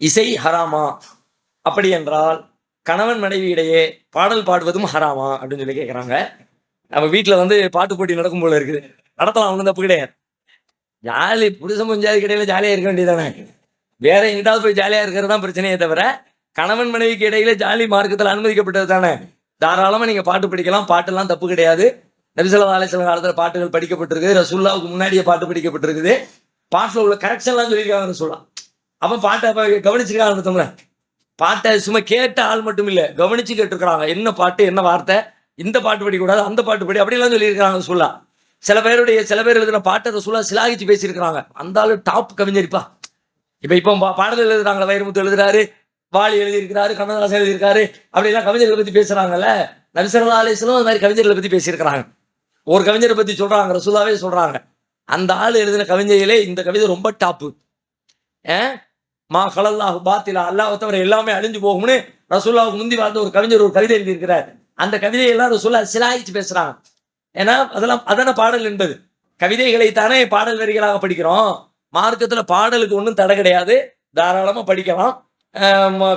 இசை ஹராமா? அப்படி என்றால் கணவன் மனைவி இடையே பாடல் பாடுவதும் ஹராமா? அப்படின்னு சொல்லி கேட்குறாங்க நம்ம வீட்டில் வந்து பாட்டு போட்டி நடக்கும் போல இருக்குது. நடத்தலாம் ஒன்றும் தப்பு கிடையாது. ஜாலி புருஷன் பஞ்சாதி இடையில ஜாலியாக இருக்க வேண்டியதானே வேற எங்கிட்டாவது போய் ஜாலியாக இருக்கிறது தான் பிரச்சனையே தவிர கணவன் மனைவிக்கு இடையில ஜாலி மார்க்கத்தில் அனுமதிக்கப்பட்டது தானே? தாராளமாக நீங்கள் பாட்டு படிக்கலாம். பாட்டெல்லாம் தப்பு கிடையாது. நபிசல்லா அலிஸ்லாம் காலத்தில் பாட்டுகள் படிக்கப்பட்டிருக்குது. ரசூல்லாவுக்கு முன்னாடியே பாட்டு படிக்கப்பட்டிருக்குது. பாட்டில் உள்ள கரெக்ஷன்லாம் சொல்லியிருக்காங்க ரசூல்லா அப்போ பாட்டை அப்போ கவனிச்சிருக்காங்க பாட்டை சும்மா கேட்ட ஆள் மட்டும் இல்லை கவனிச்சு கேட்டிருக்கிறாங்க. என்ன பாட்டு என்ன வார்த்தை இந்த பாட்டு படிக்கக்கூடாது அந்த பாட்டு படி அப்படிலாம் சொல்லியிருக்காங்க சொல்லா. சில பேருடைய சில பேர் எழுதின பாட்டை ரசூல்லா சிலாகிச்சு பேசியிருக்கிறாங்க. அந்த ஆளு டாப் கவிஞரிப்பா. இப்போ இப்போ பா- பாடல் எழுதுறாங்களே வைரமுத்து எழுதுறாரு வாலி எழுதியிருக்கிறாரு கண்ணதாசன் எழுதியிருக்காரு அப்படிலாம் கவிஞர்களை பத்தி பேசுறாங்கல்ல நபிசல்லா அலிஸ்லாம் அது மாதிரி கவிஞர்களை பத்தி பேசியிருக்கிறாங்க. ஒரு கவிஞரை பத்தி சொல்றாங்க ரசூலாவே சொல்றாங்க. அந்த ஆள் எழுதின கவிஞையிலே இந்த கவிதை ரொம்ப டாப்பு ஏன்? மா கலல்லாஹு பாத்திலா அல்லாஹ் தவிர எல்லாமே அழிஞ்சு போகும்னு ரசூல்லாவுக்கு முந்தி வாழ்ந்த ஒரு கவிஞர் ஒரு கவிதை எழுதியிருக்கிறார். அந்த கவிதையெல்லாம் ரசூல்லா சிலாயிச்சு பேசுறாங்க. ஏன்னா அதெல்லாம் அதான பாடல் என்பது. கவிதைகளை தானே பாடல் வரிகளாக படிக்கிறோம். மார்க்கத்துல பாடலுக்கு ஒன்றும் தடை கிடையாது. தாராளமா படிக்கலாம்.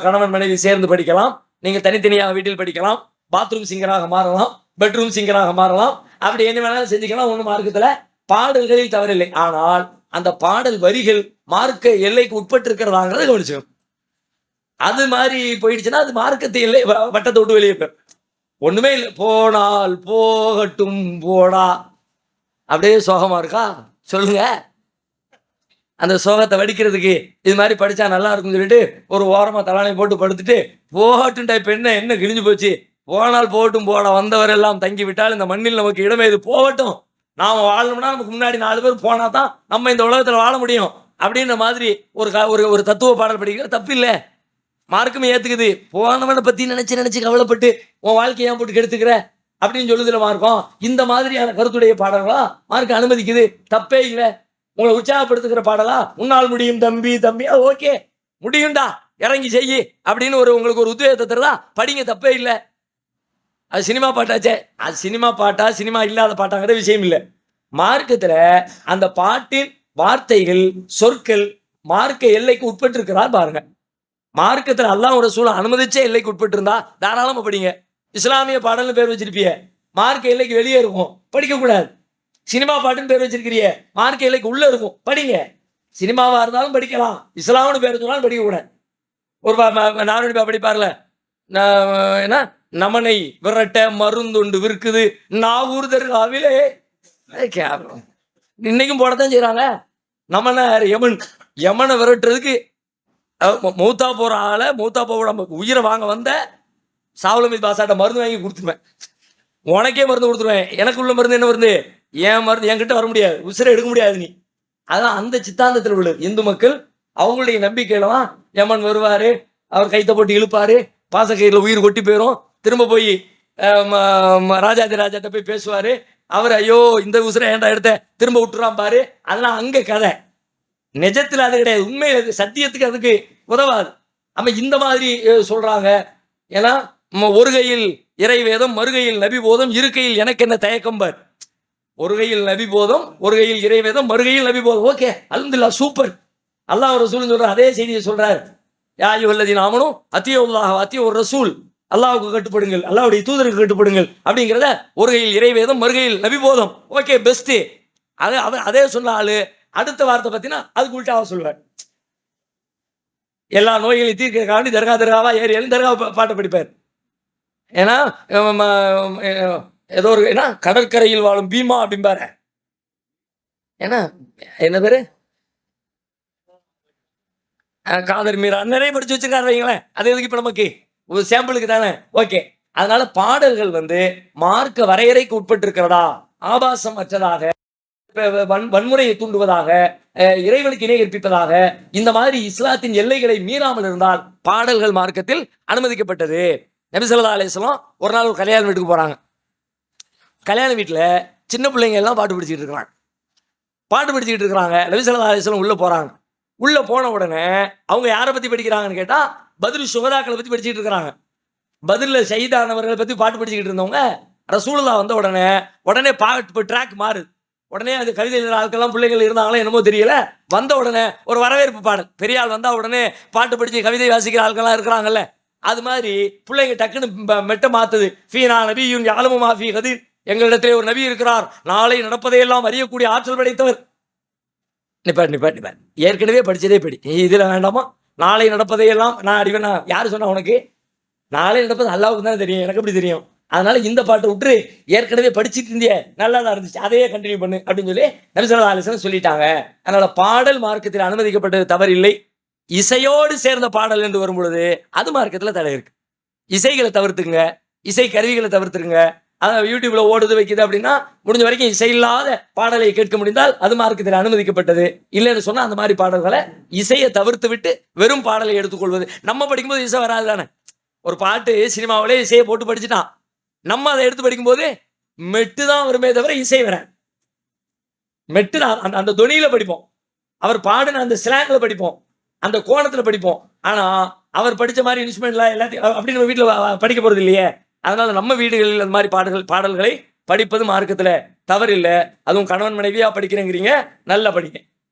கணவன் மனைவி சேர்ந்து படிக்கலாம். நீங்க தனித்தனியாக வீட்டில் படிக்கலாம். பாத்ரூம் சிங்கராக மாறலாம். பெட்ரூம் சிங்கராக மாறலாம். அப்படி என்ன வேணாலும் செஞ்சுக்கலாம். ஒன்றும் மார்க்கத்துல பாடல்களில் தவறில்லை. ஆனால் அந்த பாடல் வரிகள் மார்க்க எல்லைக்கு உட்பட்டு இருக்கிறதாங்கிறத கவனிச்சுக்கணும். அது மாதிரி போயிடுச்சுன்னா அது மார்க்கத்தை எல்லை வட்டத்தை விட்டு வெளியே போயிடும். ஒண்ணுமே இல்லை. போனால் போகட்டும் போடா. அப்படியே சோகமா இருக்கா? சொல்லுங்க. அந்த சோகத்தை வடிக்கிறதுக்கு இது மாதிரி படிச்சா நல்லா இருக்கும்னு சொல்லிட்டு ஒரு ஓரமா தலானை போட்டு படுத்துட்டு போகட்டும் டைப் என்ன? என்ன கிழிஞ்சு போச்சு? போனால் போகட்டும் போட. வந்தவரெல்லாம் தங்கி விட்டால் இந்த மண்ணில் நமக்கு இடமே இது. போகட்டும். நாம் வாழணும்னா நமக்கு முன்னாடி நாலு பேர் போனால் தான் நம்ம இந்த உலகத்தில் வாழ முடியும். அப்படின்ற மாதிரி ஒரு க- ஒரு ஒரு தத்துவ பாடல் படிக்கிற தப்பு இல்லை மார்க்குமே ஏற்றுக்குது போனவனை பற்றி நினச்சி நினச்சி கவலைப்பட்டு உன் வாழ்க்கையை ஏன் போட்டு கெடுத்துக்கிற? அப்படின்னு சொல்லுதுல மார்க்கம். இந்த மாதிரியான கருத்துடைய பாடல்களா மார்க் அனுமதிக்குது. தப்பே இல்லை. உங்களை உற்சாகப்படுத்துகிற பாடலா? உன்னால் முடியும் தம்பி தம்பி. ஓகே. முடியும்டா. இறங்கி செய்யி. அப்படின்னு ஒரு உங்களுக்கு ஒரு உத்வேகத்தை தருதா? படிங்க. தப்பே இல்லை. அது சினிமா பாட்டாச்சே. அது சினிமா பாட்டா சினிமா இல்லாத பாட்டாங்கிற விஷயம் இல்லை மார்க்கத்தில் அந்த பாட்டின் வார்த்தைகள் சொற்கள் மார்க்க எல்லைக்கு உட்பட்டு இருக்கிறதா பாருங்க. மார்க்கத்தில் அல்லாஹ் ஒரு சூழல் அனுமதிச்சே எல்லைக்கு உட்பட்டு இருந்தா படிங்க. இஸ்லாமிய பாடல்னு பேர் வச்சிருப்பிய. மார்க்க எல்லைக்கு வெளியே இருக்கும். படிக்கக்கூடாது சினிமா பாட்டுன்னு பேர் வச்சிருக்கிறிய. மார்க்க எல்லைக்கு உள்ளே இருக்கும். படிங்க. சினிமாவாக இருந்தாலும் படிக்கலாம். இஸ்லாம்னு பேர் சொன்னாலும் படிக்கக்கூடாது. ஒரு பா- படிப்பார்ல. நான் என்ன? நமனை விரட்ட மருந்துண்டு விற்குது. நாவூர் தர்காவிலே கேவலம். இன்னைக்கும் போடத்தான் செய்யறாங்க நமன யமன். யமனை விரட்டுறதுக்கு மூத்தா போற ஆளை மூத்தா போக உயிரை வாங்க வந்த சாவலமித் பாசாட்ட மருந்து வாங்கி கொடுத்துருவேன். உனக்கே மருந்து கொடுத்துருவேன். எனக்கு உள்ள மருந்து என்ன மருந்து? என் மருந்து என்கிட்ட வர முடியாது. உசிரை எடுக்க முடியாது நீ. அதான் அந்த சித்தாந்தத்தில் உள்ள இந்து மக்கள் அவங்களுடைய நம்பிக்கையில தான் யமன் வருவாரு. அவர் கைத்த போட்டு இழுப்பாரு. பாசக்கயிறுல உயிர் கொட்டி போயிடும் திரும்ப போய் அஹ், ராஜாதி ராஜாட்ட போய் பேசுவார். அவர் ஐயோ இந்த உசுரை ஏன்டா எடுத்த? திரும்ப விட்டுறான் பாரு. அதெல்லாம் அங்கே கதை. நிஜத்தில் அது கிடையாது. உண்மையில் அது சத்தியத்துக்கு அதுக்கு உதவாது. நம்ம இந்த மாதிரி சொல்கிறாங்க ஏன்னா ஒரு கையில் இறைவேதம் மறுகையில் நபி போதம் இருக்கையில் எனக்கு என்ன தயக்கம் பார். ஒரு கையில் நபி போதம் ஒரு கையில் இறைவேதம் மறுகையில் நபி போதம் ஓகே அல்ந்துல்லா சூப்பர். அல்லாஹ் ரசூல் சொல்கிறார் அதே செய்தியை சொல்கிறார் யாயு அல்லதி நாமனும் அத்திய அத்தியுல்லாஹ் அத்திய ஒரு ரசூல். அல்லாவுக்கு கட்டுப்படுங்கள் அல்லாவுடைய தூதருக்கு கட்டுப்படுங்கள் அப்படிங்கிறத ஒரு கையில் இறைவேதம் மறுகையில் நபிபோதம். ஓகே பெஸ்ட் அதே அவர் அதே சொன்ன ஆளு. அடுத்த வார்த்தை பார்த்தீங்கன்னா அதுக்கு உள்டாவா சொல்வார் எல்லா நோய்களையும் தீர்க்கிறதுக்காண்டி தர்கா தர்காவா ஏரியாலும் தர்கா பாட்டை படிப்பார். ஏன்னா ஏதோ ஒரு என்ன கடற்கரையில் வாழும் பீமா அப்படிம்பாரு. என்ன என்ன பேரு? காதர் மீரா. நிறைய படிச்சு வச்சிருக்காரு வைங்களேன். அது எதுக்கு இப்ப நமக்கு? ஒரு சாம்பிளுக்கு தானே? ஓகே அதனால பாடல்கள் வந்து மார்க்க வரையறைக்கு உட்பட்டு இருக்கிறதா ஆபாசம் அற்றதாக வன்- வன்முறையை தூண்டுவதாக இறைவனுக்கு இணை ஏற்பிப்பதாக இந்த மாதிரி இஸ்லாத்தின் எல்லைகளை மீறாமல் இருந்தால் பாடல்கள் மார்க்கத்தில் அனுமதிக்கப்பட்டது. நபிசல்லா ஸல்லல்லாஹு ஒரு நாள் ஒரு கல்யாண வீட்டுக்கு போறாங்க. கல்யாண வீட்டில் சின்ன பிள்ளைங்க எல்லாம் பாட்டு பிடிச்சிட்டு இருக்கிறாங்க. பாட்டு பிடிச்சிட்டு இருக்கிறாங்க. நபிசல்லா ஸல்லல்லாஹு உள்ள போறாங்க. உள்ள போன உடனே அவங்க யாரை பத்தி படிக்கிறாங்கன்னு கேட்டா பதில் சுகதாக்களை பத்தி படிச்சுட்டு இருக்கிறாங்க. பதில்ல ஷஹீதானவர்களை பத்தி பாட்டு படிச்சுக்கிட்டு இருந்தவங்க ரசூலுல்லா வந்த உடனே உடனே பாட்டு ட்ராக் மாறுது உடனே அது கவிதை எழுதுற ஆட்கள்லாம் பிள்ளைகள் இருந்தாங்களோ என்னமோ தெரியல. வந்த உடனே ஒரு வரவேற்பு பாடல். பெரிய ஆள் வந்தா உடனே பாட்டு படிச்சு கவிதை வாசிக்கிற ஆட்கள்லாம் இருக்கிறாங்கல்ல. அது மாதிரி பிள்ளைங்க டக்குன்னு மெட்ட மாத்துது. ஃபீனா நபியும் இவங்க ஆலமும் கதிர். எங்களிடத்திலே ஒரு நபி இருக்கிறார். நாளை நடப்பதையெல்லாம் அறியக்கூடிய ஆற்றல் படைத்தவர். நிப்பாட் நிப்பாட் நிப்பாட் ஏற்கனவே படிச்சதே படி இதில் வேண்டாமா? நாளை நடப்பதையெல்லாம் நான் அடிவேனா யார் சொன்னா உனக்கு? நாளை நடப்பது அல்லாவுக்கு தானே தெரியும். எனக்கு எப்படி தெரியும்? அதனால இந்த பாட்டை விட்டுரு. ஏற்கனவே படிச்சிட்டு இருந்தியே. நல்லா தான் இருந்துச்சு. அதையே கண்டினியூ பண்ணு அப்படின்னு சொல்லி நபிசல்லா ஆலோசனை சொல்லிட்டாங்க. அதனால பாடல் மார்க்கத்தில் அனுமதிக்கப்பட்டது தவறில்லை. இசையோடு சேர்ந்த பாடல் என்று வரும்பொழுது அது மார்க்கத்தில் தடை இருக்கு இசைகளை தவிர்த்துங்க இசை கருவிகளை தவிர்த்துருங்க. அதான் யூடியூப்ல ஓடுது வைக்குது அப்படின்னா முடிஞ்ச வரைக்கும் இசையில்லாத பாடலை கேட்க முடிந்தால் அது மார்க்கத்தில் அனுமதிக்கப்பட்டது. இல்லைன்னு சொன்னா அந்த மாதிரி பாடல்களை இசையை தவிர்த்து விட்டு வெறும் பாடலை எடுத்துக்கொள்வது. நம்ம படிக்கும்போது இசை வராது தானே? ஒரு பாட்டு சினிமாவிலே இசையை போட்டு படிச்சுட்டான் நம்ம அதை எடுத்து படிக்கும்போது மெட்டு தான் வருமே தவிர இசை வர மெட்டு தான் அந்த அந்த துணியில படிப்போம். அவர் பாடின அந்த ஸ்லாங்ல படிப்போம். அந்த கோணத்துல படிப்போம். ஆனா அவர் படிச்ச மாதிரி இன்ஸ்ட்ருமெண்ட்லாம் எல்லாத்தையும் அப்படி நம்ம வீட்டில் படிக்க போறது இல்லையே. அதனால நம்ம வீடுகளில் அந்த மாதிரி பாடல்கள் பாடல்களை படிப்பது மார்க்கத்தில் தவறு இல்லை அதுவும் கணவன் மனைவியாக படிக்கிறேங்கிறீங்க நல்லா படிங்க.